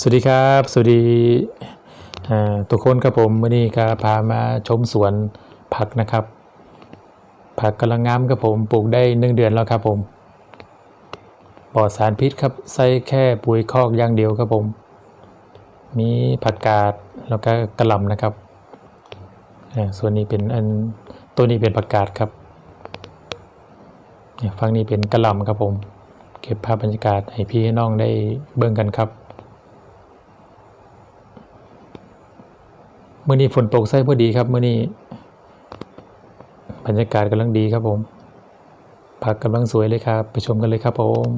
สวัสดีครับ สวัสดีทุกคนครับผมวันนี้ก็พามาชมสวนผักนะครับ ผักกำลังงามครับผมปลูกได้หนึ่งเดือนแล้วครับผมปลอดสารพิษครับใส่แค่ปุ๋ยคอกอย่างเดียวครับผม มีผักกาดแล้วก็กระหล่ำนะครับส่วนนี้เป็นอันตัวนี้เป็นผักกาดครับฝั่งนี้เป็นกระหล่ำครับผม เก็บภาพบรรยากาศให้พี่ให้น้องได้เบิ่งกันครับ เมื่อนี้ฝนตกใส่พอดีครับเมื่อนี้บรรยากาศกำลังดีครับผมผักกำลังสวยเลยครับ ไปชมกันเลยครับผม